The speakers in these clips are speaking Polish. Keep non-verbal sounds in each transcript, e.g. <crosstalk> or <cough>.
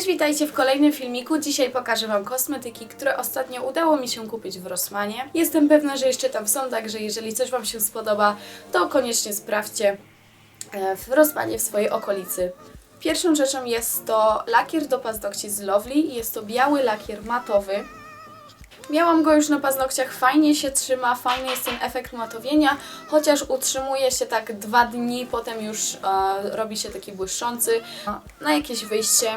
Cześć, witajcie w kolejnym filmiku. Dzisiaj pokażę Wam kosmetyki, które ostatnio udało mi się kupić w Rossmanie. Jestem pewna, że jeszcze tam są, także jeżeli coś Wam się spodoba, to koniecznie sprawdźcie e, w Rossmanie w swojej okolicy. Pierwszą rzeczą jest to lakier do paznokci z Lovely. Jest to biały lakier matowy. Miałam go już na paznokciach, fajnie się trzyma, fajny jest ten efekt matowienia, chociaż utrzymuje się tak dwa dni, potem już e, robi się taki błyszczący. Na jakieś wyjście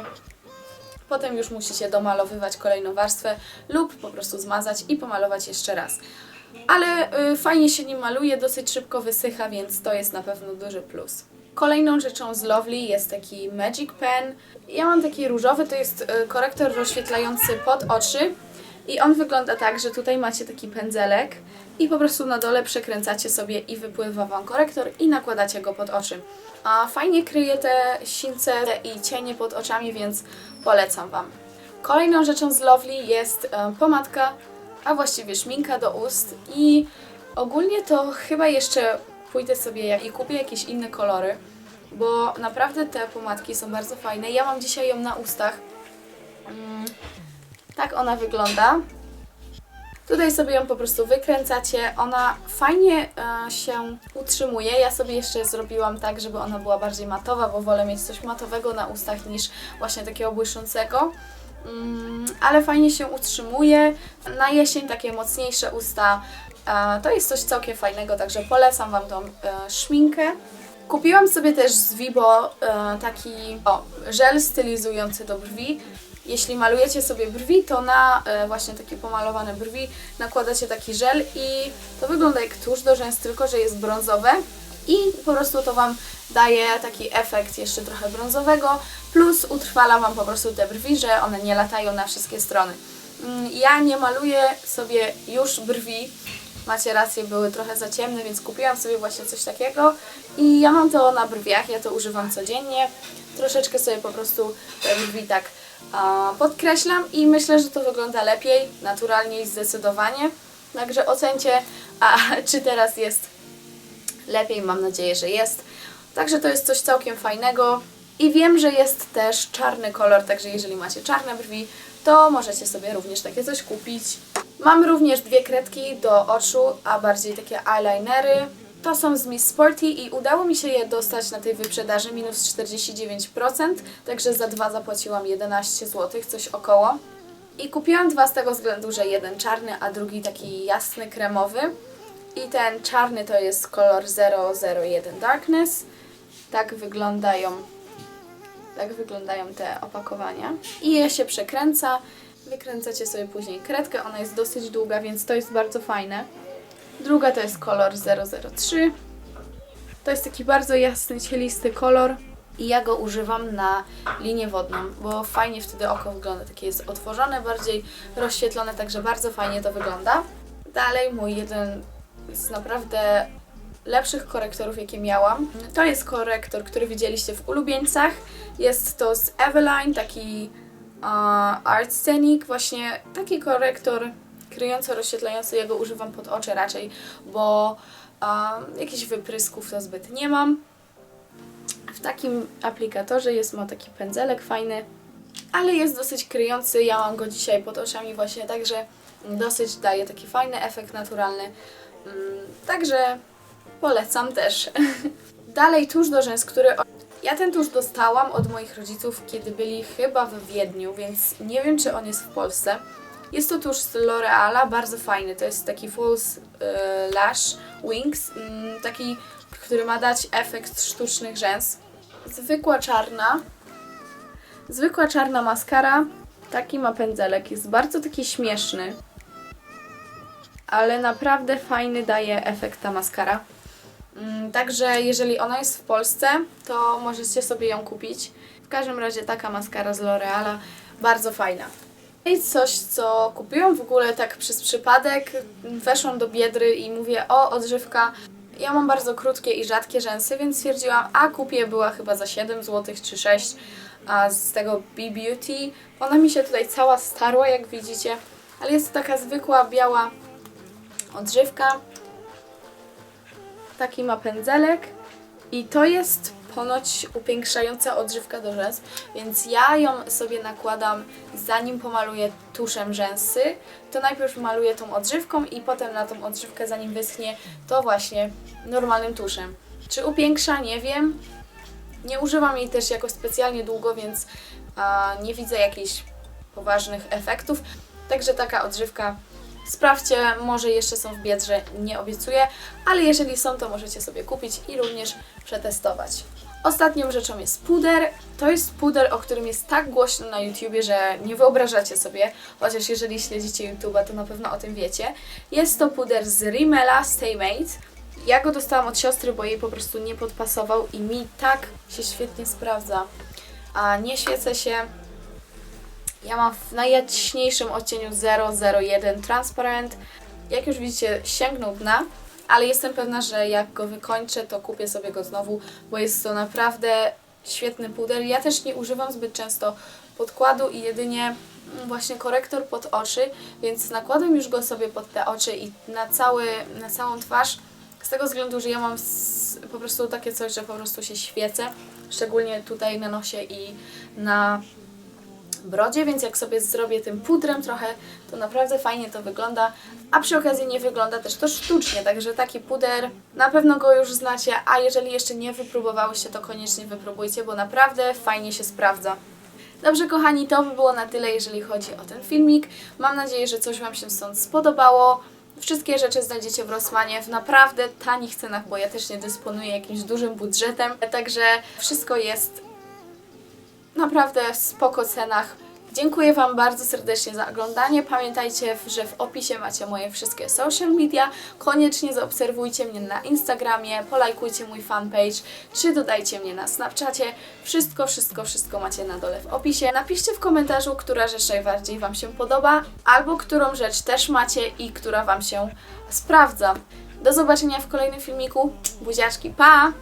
Potem już musicie domalowywać kolejną warstwę lub po prostu zmazać i pomalować jeszcze raz. Ale y, fajnie się nim maluje, dosyć szybko wysycha, więc to jest na pewno duży plus. Kolejną rzeczą z Lovely jest taki Magic Pen. Ja mam taki różowy, to jest y, korektor rozświetlający pod oczy. I on wygląda tak, że tutaj macie taki pędzelek i po prostu na dole przekręcacie sobie i wypływa Wam korektor i nakładacie go pod oczy. A fajnie kryje te sińce i cienie pod oczami, więc polecam Wam. Kolejną rzeczą z Lovely jest e, pomadka, a właściwie szminka do ust i ogólnie to chyba jeszcze pójdę sobie i kupię jakieś inne kolory, bo naprawdę te pomadki są bardzo fajne. Ja mam dzisiaj ją na ustach. Tak ona wygląda. Tutaj sobie ją po prostu wykręcacie. Ona fajnie e, się utrzymuje. Ja sobie jeszcze zrobiłam tak, żeby ona była bardziej matowa, bo wolę mieć coś matowego na ustach niż właśnie takiego błyszącego. Mm, ale fajnie się utrzymuje. Na jesień takie mocniejsze usta. E, to jest coś całkiem fajnego, także polecam Wam tą e, szminkę. Kupiłam sobie też z Vibo e, taki o, żel stylizujący do brwi. Jeśli malujecie sobie brwi, to na e, właśnie takie pomalowane brwi nakładacie taki żel i to wygląda jak tusz do rzęs, tylko że jest brązowe i po prostu to Wam daje taki efekt jeszcze trochę brązowego, plus utrwala Wam po prostu te brwi, że one nie latają na wszystkie strony. Mm, Ja nie maluję sobie już brwi, macie rację, były trochę za ciemne, więc kupiłam sobie właśnie coś takiego i ja mam to na brwiach, ja to używam codziennie. Troszeczkę sobie po prostu brwi tak podkreślam i myślę, że to wygląda lepiej, naturalniej zdecydowanie. Także ocencie, a <laughs> czy teraz jest lepiej, mam nadzieję, że jest. Także to jest coś całkiem fajnego. I wiem, że jest też czarny kolor, także jeżeli macie czarne brwi, to możecie sobie również takie coś kupić. Mam również dwie kredki do oczu, a bardziej takie eyelinery. To są z Miss Sporty i udało mi się je dostać na tej wyprzedaży minus 49%, także za dwa zapłaciłam 11 zł, coś około. I kupiłam dwa z tego względu, że jeden czarny, a drugi taki jasny, kremowy. I ten czarny to jest kolor 001 Darkness. Tak wyglądają, tak wyglądają te opakowania. I je się przekręca. Wykręcacie sobie później kredkę, ona jest dosyć długa, więc to jest bardzo fajne. Druga to jest kolor 003. To jest taki bardzo jasny, cielisty kolor. I ja go używam na linię wodną, bo fajnie wtedy oko wygląda. Takie jest otworzone, bardziej rozświetlone, także bardzo fajnie to wygląda. Dalej mój jeden z naprawdę lepszych korektorów, jakie miałam. To jest korektor, który widzieliście w ulubieńcach. Jest to z Eveline, taki uh, Art Scenic, właśnie taki korektor kryjąco rozświetlający. Ja go używam pod oczy raczej, bo uh, jakichś wyprysków to zbyt nie mam. W takim aplikatorze jest ma taki pędzelek fajny, ale jest dosyć kryjący. Ja mam go dzisiaj pod oczami właśnie, także dosyć daje taki fajny efekt naturalny. Mm, Także polecam też. <laughs> Dalej tusz do rzęs, który... Ja ten tusz dostałam od moich rodziców, kiedy byli chyba w Wiedniu, więc nie wiem, czy on jest w Polsce. Jest to tusz z L'Oreala, bardzo fajny. To jest taki False e, Lash Wings, mm, taki, który ma dać efekt sztucznych rzęs. Zwykła czarna, zwykła czarna maskara, taki ma pędzelek, jest bardzo taki śmieszny, ale naprawdę fajny daje efekt ta maskara. Mm, Także jeżeli ona jest w Polsce, to możecie sobie ją kupić. W każdym razie taka maskara z L'Oreala, bardzo fajna. I coś, co kupiłam w ogóle tak przez przypadek, weszłam do Biedry i mówię, o, odżywka. Ja mam bardzo krótkie i rzadkie rzęsy, więc stwierdziłam, a kupię, była chyba za 7 zł czy 6 a z tego B-Beauty. Ona mi się tutaj cała starła, jak widzicie, ale jest to taka zwykła, biała odżywka. Taki ma pędzelek i to jest ponoć upiększająca odżywka do rzęs, więc ja ją sobie nakładam zanim pomaluję tuszem rzęsy, to najpierw maluję tą odżywką i potem na tą odżywkę zanim wyschnie, to właśnie normalnym tuszem. Czy upiększa? Nie wiem. Nie używam jej też jakoś specjalnie długo, więc a, nie widzę jakichś poważnych efektów. Także taka odżywka sprawdźcie, może jeszcze są w Biedrze, nie obiecuję, ale jeżeli są, to możecie sobie kupić i również przetestować. Ostatnią rzeczą jest puder. To jest puder, o którym jest tak głośno na YouTubie, że nie wyobrażacie sobie, chociaż jeżeli śledzicie YouTube'a, to na pewno o tym wiecie. Jest to puder z Rimmela Stay Made. Ja go dostałam od siostry, bo jej po prostu nie podpasował i mi tak się świetnie sprawdza. A nie świecę się. Ja mam w najjaśniejszym odcieniu 001 Transparent. Jak już widzicie, sięgnął dna, ale jestem pewna, że jak go wykończę, to kupię sobie go znowu, bo jest to naprawdę świetny puder. Ja też nie używam zbyt często podkładu i jedynie mm, właśnie korektor pod oczy, więc nakładam już go sobie pod te oczy i na, cały, na całą twarz, z tego względu, że ja mam po prostu takie coś, że po prostu się świecę, szczególnie tutaj na nosie i na brodzie, więc jak sobie zrobię tym pudrem trochę, to naprawdę fajnie to wygląda, a przy okazji nie wygląda też to sztucznie, także taki puder, na pewno go już znacie, a jeżeli jeszcze nie wypróbowałyście, to koniecznie wypróbujcie, bo naprawdę fajnie się sprawdza. Dobrze, kochani, to by było na tyle, jeżeli chodzi o ten filmik. Mam nadzieję, że coś Wam się stąd spodobało. Wszystkie rzeczy znajdziecie w Rossmanie w naprawdę tanich cenach, bo ja też nie dysponuję jakimś dużym budżetem, także wszystko jest naprawdę spoko cenach. Dziękuję Wam bardzo serdecznie za oglądanie. Pamiętajcie, że w opisie macie moje wszystkie social media. Koniecznie zaobserwujcie mnie na Instagramie, polajkujcie mój fanpage, czy dodajcie mnie na Snapchacie. Wszystko, wszystko, wszystko macie na dole w opisie. Napiszcie w komentarzu, która rzecz najbardziej Wam się podoba, albo którą rzecz też macie i która Wam się sprawdza. Do zobaczenia w kolejnym filmiku. Buziaczki, pa!